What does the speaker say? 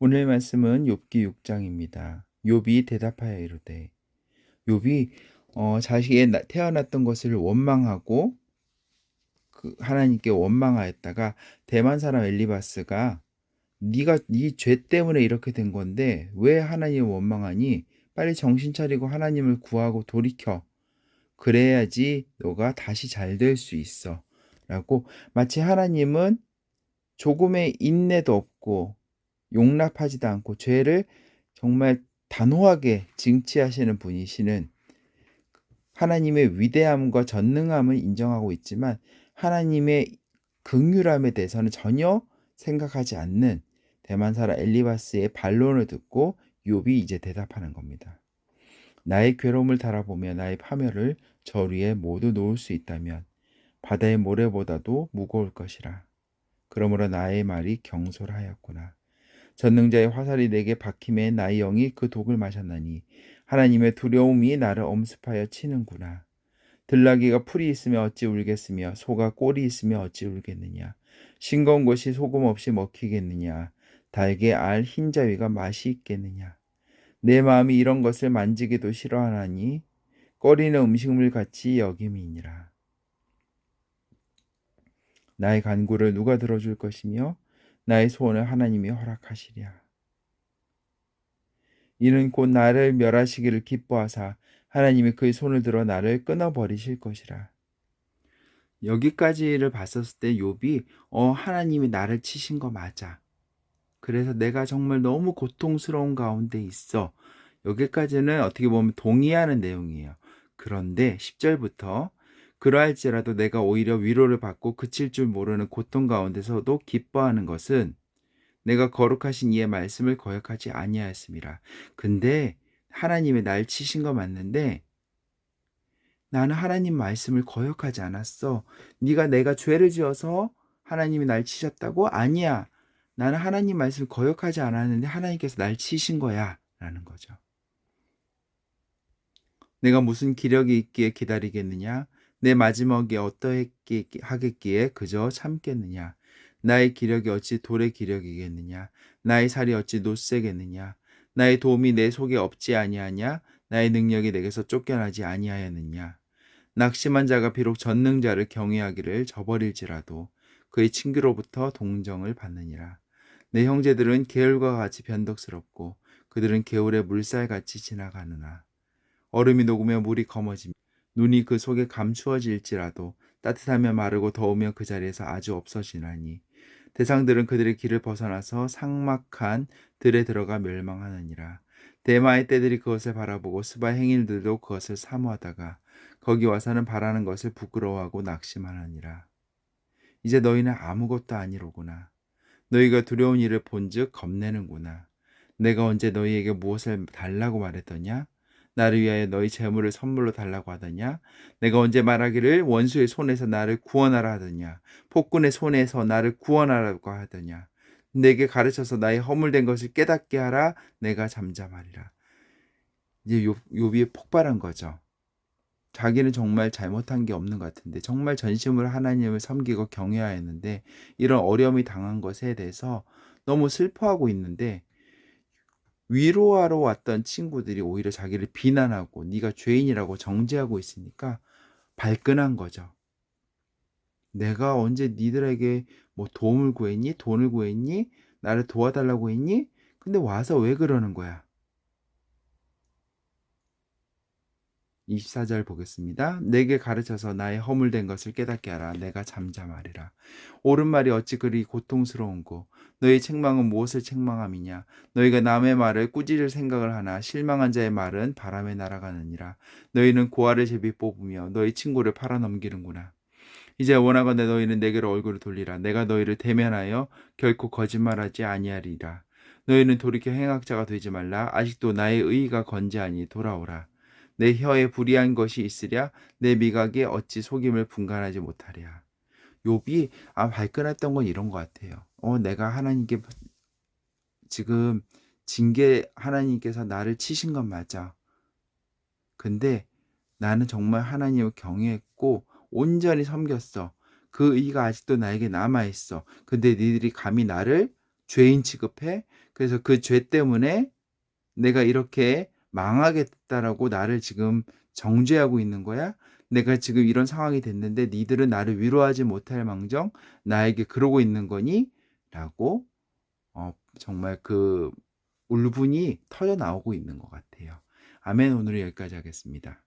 오늘 말씀은 욥기 6장입니다. 욥이 대답하여 이르되 욥이 어, 자식이 나- 태어났던 것을 원망하고 그 하나님께 원망하였다가 대만 사람 엘리바스가 네가 네 죄 때문에 이렇게 된 건데 왜 하나님을 원망하니? 빨리 정신 차리고 하나님을 구하고 돌이켜. 그래야지 너가 다시 잘 될 수 있어. 라고 마치 하나님은 조금의 인내도 없고 용납하지도 않고 죄를 정말 단호하게 징치하시는 분이시는 하나님의 위대함과 전능함을 인정하고 있지만 하나님의 극률함에 대해서는 전혀 생각하지 않는 대만 사람 엘리바스의 반론을 듣고 욥이 이제 대답하는 겁니다. 나의 괴로움을 달아보며 나의 파멸을 저 위에 모두 놓을 수 있다면 바다의 모래보다도 무거울 것이라. 그러므로 나의 말이 경솔하였구나. 전능자의 화살이 내게 박힘에 나의 영이 그 독을 마셨나니 하나님의 두려움이 나를 엄습하여 치는구나. 들나귀가 풀이 있으며 어찌 울겠으며 소가 꼴이 있으며 어찌 울겠느냐. 싱거운 것이 소금 없이 먹히겠느냐. 달게 알 흰자위가 맛이 있겠느냐. 내 마음이 이런 것을 만지기도 싫어하나니 꺼리는 음식물 같이 여김이니라. 나의 간구를 누가 들어줄 것이며 나의 소원을 하나님이 허락하시랴. 이는 곧 나를 멸하시기를 기뻐하사 하나님이 그의 손을 들어 나를 끊어 버리실 것이라. 여기까지를 봤었을 때 욥이 어 하나님이 나를 치신 거 맞아. 그래서 내가 정말 너무 고통스러운 가운데 있어. 여기까지는 어떻게 보면 동의하는 내용이에요. 그런데 10절부터 그러할지라도 내가 오히려 위로를 받고 그칠 줄 모르는 고통 가운데서도 기뻐하는 것은 내가 거룩하신 이의 말씀을 거역하지 아니하였습니다. 근데 하나님의 날 치신 거 맞는데 나는 하나님 말씀을 거역하지 않았어. 네가 내가 죄를 지어서 하나님이 날 치셨다고? 아니야. 나는 하나님 말씀을 거역하지 않았는데 하나님께서 날 치신 거야. 라는 거죠. 내가 무슨 기력이 있기에 기다리겠느냐? 내 마지막이 어떠하겠기에 그저 참겠느냐? 나의 기력이 어찌 돌의 기력이겠느냐? 나의 살이 어찌 노쇠겠느냐? 나의 도움이 내 속에 없지 아니하냐? 나의 능력이 내게서 쫓겨나지 아니하였느냐? 낙심한 자가 비록 전능자를 경외하기를 저버릴지라도 그의 친구로부터 동정을 받느니라. 내 형제들은 계열과 같이 변덕스럽고 그들은 개울의 물살같이 지나가느나 얼음이 녹으며 물이 검어지며 눈이 그 속에 감추어질지라도 따뜻하며 마르고 더우면 그 자리에서 아주 없어지나니. 대상들은 그들의 길을 벗어나서 상막한 들에 들어가 멸망하느니라. 대마의 떼들이 그것을 바라보고 스바 행일들도 그것을 사모하다가 거기 와서는 바라는 것을 부끄러워하고 낙심하느니라. 이제 너희는 아무것도 아니로구나. 너희가 두려운 일을 본즉 겁내는구나. 내가 언제 너희에게 무엇을 달라고 말했더냐 나를 위하여 너희 재물을 선물로 달라고 하더냐? 내가 언제 말하기를 원수의 손에서 나를 구원하라 하더냐? 폭군의 손에서 나를 구원하라고 하더냐? 내게 가르쳐서 나의 허물된 것을 깨닫게 하라. 내가 잠잠하리라. 이제 요, 욥이 폭발한 거죠. 자기는 정말 잘못한 게 없는 것 같은데 정말 전심으로 하나님을 섬기고 경외하였는데 이런 어려움이 당한 것에 대해서 너무 슬퍼하고 있는데 위로하러 왔던 친구들이 오히려 자기를 비난하고 네가 죄인이라고 정죄하고 있으니까 발끈한 거죠. 내가 언제 니들에게 뭐 도움을 구했니? 돈을 구했니? 나를 도와달라고 했니? 근데 와서 왜 그러는 거야? 24절 보겠습니다. 내게 가르쳐서 나의 허물된 것을 깨닫게 하라. 내가 잠잠하리라. 옳은 말이 어찌 그리 고통스러운고? 너희 책망은 무엇을 책망함이냐? 너희가 남의 말을 꾸짖을 생각을 하나 실망한 자의 말은 바람에 날아가느니라. 너희는 고아를 제비 뽑으며 너희 친구를 팔아넘기는구나. 이제 원하건대 너희는 내게로 얼굴을 돌리라. 내가 너희를 대면하여 결코 거짓말하지 아니하리라. 너희는 돌이켜 행악자가 되지 말라. 아직도 나의 의의가 건재하니 돌아오라 내 혀에 불의한 것이 있으랴 내 미각에 어찌 속임을 분간하지 못하랴 욥이 아 발끈했던 건 이런 것 같아요. 어 내가 하나님께 지금 징계 하나님께서 나를 치신 건 맞아. 근데 나는 정말 하나님을 경외했고 온전히 섬겼어. 그 의가 아직도 나에게 남아 있어. 근데 니들이 감히 나를 죄인 취급해. 그래서 그 죄 때문에 내가 이렇게 망하게 됐다라고 나를 지금 정죄하고 있는 거야. 내가 지금 이런 상황이 됐는데 니들은 나를 위로하지 못할 망정 나에게 그러고 있는 거니? 라고 어, 정말 그 울분이 터져 나오고 있는 것 같아요. 아멘 오늘 여기까지 하겠습니다.